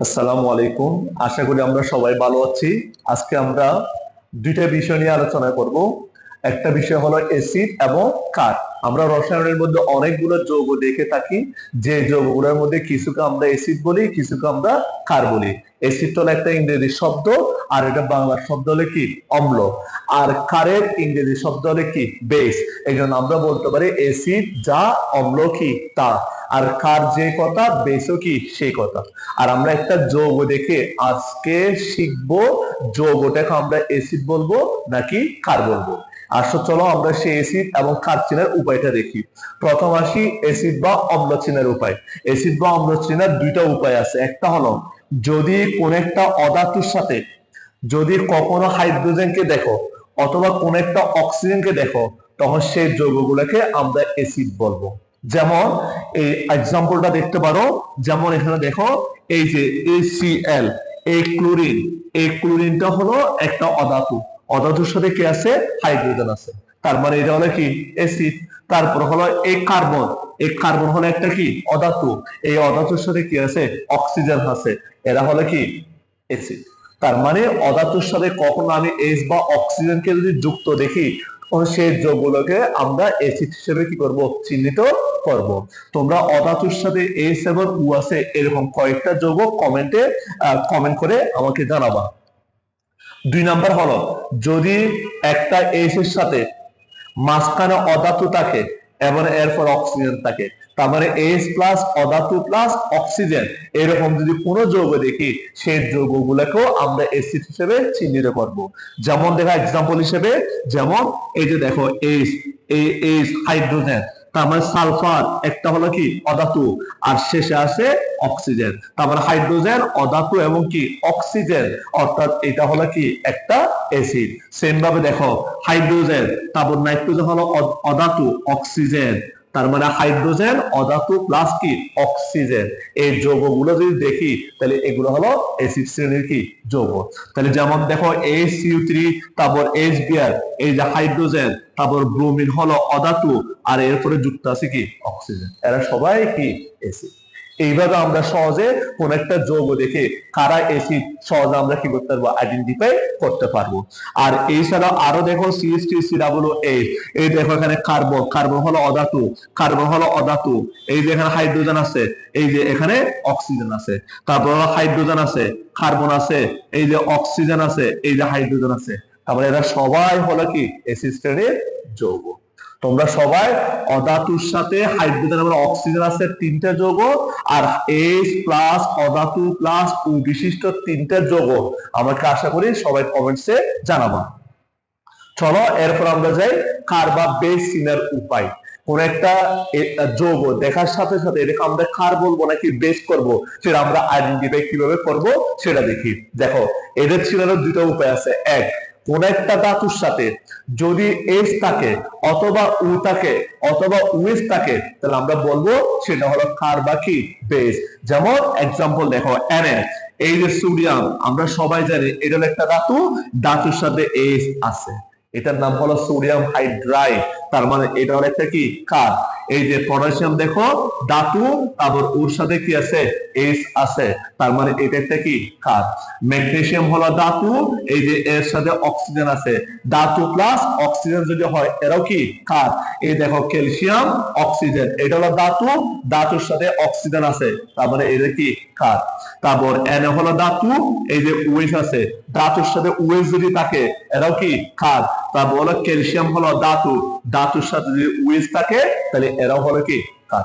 আসসালামু আলাইকুম। আশা করি আমরা সবাই ভালো আছি। আজকে আমরা দুইটা বিষয় নিয়ে আলোচনা করব। একটা বিষয় হলো এসিড এবং কার আমরা রসায়নের মধ্যে অনেকগুলো যৌগ দেখে থাকি। যে যৌগগুলোর মধ্যে কিছুকে আমরা এসিড বলি, কিছুকে আমরা কার বলি। এসিড হলো একটা ইংরেজি শব্দ, আর এটা বাংলা শব্দ হলো কি? অম্ল। আর কারের ইংরেজি শব্দ হলো কি? বেস এই জন্য আমরা বলতে পারি এসিড যা অম্ল কি? তা। আর কার যে কথা বেসও কি? সেই কথা। আর আমরা একটা যৌগ দেখে আজকে শিখব, যৌগটাকে আমরা এসিড বলব নাকি কার বলব। আসো চলো আমরা সেই অ্যাসিড এবং কার চিনার উপায়টা দেখি। প্রথম আসি অ্যাসিড বা অম্ল চিনার উপায়। অ্যাসিড বা অম্ল চিনার দুইটা উপায় আছে। একটা হলো, যদি কোন একটা অধাতুর সাথে যদি কখনো হাইড্রোজেনকে দেখো অথবা কোন একটা অক্সিজেনকে দেখো, তখন সেই যৌগগুলোকে আমরা অ্যাসিড বলব। যেমন, এই এক্সাম্পলটা দেখতে পারো। যেমন এখানে দেখো, এই যে ACl এই ক্লোরিন এই ক্লোরিনটা হলো একটা অধাতু। অধাতুর সাথে কি আছে? হাইড্রোজেন আছে। তার মানে এটা হলো কি? অ্যাসিড। তারপর হলো এই কার্বন। এই কার্বন হলো একটা কি? অধাতু। এই অধাতুর সাথে কি আছে? অক্সিজেন আছে। এরা হলো কি? অ্যাসিড। তার মানে অধাতুর সাথে কখনো আমি এইচ বা অক্সিজেনকে যদি যুক্ত দেখি সেই যৌগগুলোকে আমরা অ্যাসিড হিসেবে কি করব? চিহ্নিত করব। তোমরা অধাতুর সাথে এইচ এবং উ আছে, এরকম কয়েকটা যৌগ কমেন্টে কমেন্ট করে আমাকে জানাবা। দুই নাম্বার হলো, যদি একটা এর সাথে মাঝখানে অধাতু থাকে এবং এরপর অক্সিজেন থাকে, তার মানে এইচ প্লাস অধাতু প্লাস অক্সিজেন, এরকম যদি কোনো যৌগ দেখি, সেই যৌগ যৌগগুলোকেও আমরা অ্যাসিড হিসেবে চিহ্নিত করব। যেমন দেখা এক্সাম্পল হিসেবে, যেমন এই যে দেখো এইচ এই এইচ হাইড্রোজেন তার মানে সালফার একটা হলো কি? অধাতু। আর শেষে আছে অক্সিজেন। তার মানে হাইড্রোজেন, অধাতু এবং কি? অক্সিজেন। অর্থাৎ এটা হলো কি? একটা অ্যাসিড। সেম ভাবে দেখো, হাইড্রোজেন, তারপর নাইট্রোজেন হলো অধাতু, অক্সিজেন। তার মানে হাইড্রোজেন অধাতু প্লাস কি অক্সিজেন এই যৌগগুলো যদি দেখি, তাহলে এগুলো হলো অ্যাসিড শ্রেণির কি? যৌগ। তাহলে যেমন দেখো এইচ থ্রি তারপর এইচ বিআর এই যে হাইড্রোজেন তারপর ব্রোমিন হলো অধাতু, আর এরপরে যুক্ত আছে কি? অক্সিজেন এরা সবাই কি? অ্যাসিড এইভাবে আমরা সহজে কোন একটা যৌগ দেখে কারা অ্যাসিড সহজে আমরা কি করতে পারব? আইডেন্টিফাই করতে পারব। আর এছাড়া আরও দেখো CS T C double eight এই দেখো এখানে কার্বন কার্বন হলো অধাতু কার্বন হলো অধাতু, এই যে এখানে হাইড্রোজেন আছে, এই যে এখানে অক্সিজেন আছে, তারপর হলো হাইড্রোজেন আছে কার্বন আছে, এই যে অক্সিজেন আছে, এই যে হাইড্রোজেন আছে, তারপরে এরা সবাই হলো কি? অ্যাসিড শ্রেণির যৌগ। তোমরা সবাই অধাতুর সাথে হাইড্রোজেন এবং অক্সিজেন আছে তিনটা যৌগ আর এইচ প্লাস অধাতু প্লাস ও বিশিষ্ট তিনটা যৌগ। আমাকে আশা করি সবাই কমেন্টসে জানাবা। চলো, এরপর আমরা যাই কার বা বেস চিনার উপায়। কোন একটা যৌগ দেখার সাথে সাথে এটাকে আমরা কার বলব নাকি বেস করব। সেটা আমরা আইডেন্টিফাই কীভাবে করব সেটা দেখি। দেখো, এদের চিনার দুটো উপায় আছে। এক কোন একটা ধাতুর সাথে। যদি এস থাকে অথবা উ থাকে অথবা উএস থাকে, তাহলে আমরা বলব সেটা হলো কার বা কি বেস। যেমন এক্সাম্পল দেখো এনএ এই যে সোডিয়াম, আমরা সবাই জানি এটা একটা ধাতু, ধাতুর সাথে এস আছে। এটার নাম হলো সোডিয়াম হাইড্রাইড। তার মানে এটা একটা কি? কার এই যে পটাশিয়াম দেখো, ধাতু, তারপর ওর সাথে কি আছে? এস আছে। তার মানে এটা একটা কি? কার ম্যাগনেসিয়াম হলো ধাতু, এই যে এর সাথে অক্সিজেন আছে। ধাতু প্লাস অক্সিজেন যদি হয়, এরাও কি? কার এই দেখো, ক্যালসিয়াম, অক্সিজেন, এটা হলো ধাতু, ধাতুর সাথে অক্সিজেন আছে। তার মানে এটা কি? কার তারপর এন হলো ধাতু, এই যে ওয়েস আছে। ধাতুর সাথে ওয়েস যদি থাকে, এরাও কি? কার তারপর হলো ক্যালসিয়াম হলো ধাতু। ধাতুর সাথে যদি ওয়েস থাকে, তাহলে এরাও হলো কি? কার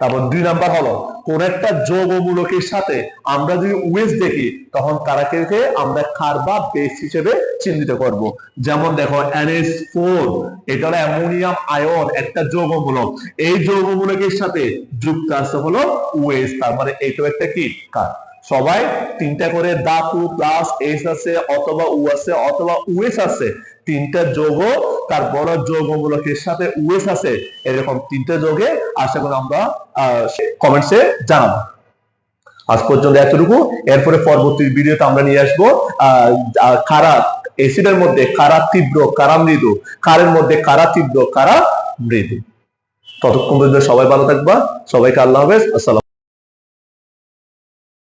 তারপর দুই নাম্বার হলো, কোন একটা যৌগমূলকের সাথে আমরা যদি ওয়েস দেখি, তখন তারাকে আমরা কার বা বেস হিসেবে চিহ্নিত করব। যেমন দেখো এনএস ফোর এটা হলো অ্যামোনিয়াম আয়ন, একটা যৌগমূলক। এই যৌগমূলকের সাথে যুক্ত আছে হলো ওয়েস তার মানে এইটাও একটা কি? কার সবাই তিনটা করে ধাতু প্লাস এস আছে, অথবা উ আছে, অথবা উএস আছে, তিনটা যৌগ তার বড় যৌগমূলকের সাথে উএস আছে, এরকম তিনটা যোগে আশা করি আমরা কমেন্টসে জানাব। আজ পর্যন্ত এতটুকু। এরপরে পরবর্তী ভিডিওতে আমরা নিয়ে আসব কারা এসিডের মধ্যে কারা তীব্র, কারা মৃদু, কারের মধ্যে কারা তীব্র, কারা মৃদু। ততক্ষণ পর্যন্ত সবাই ভালো থাকবা, সবাইকে আল্লাহ হাফেজ, আসসালাম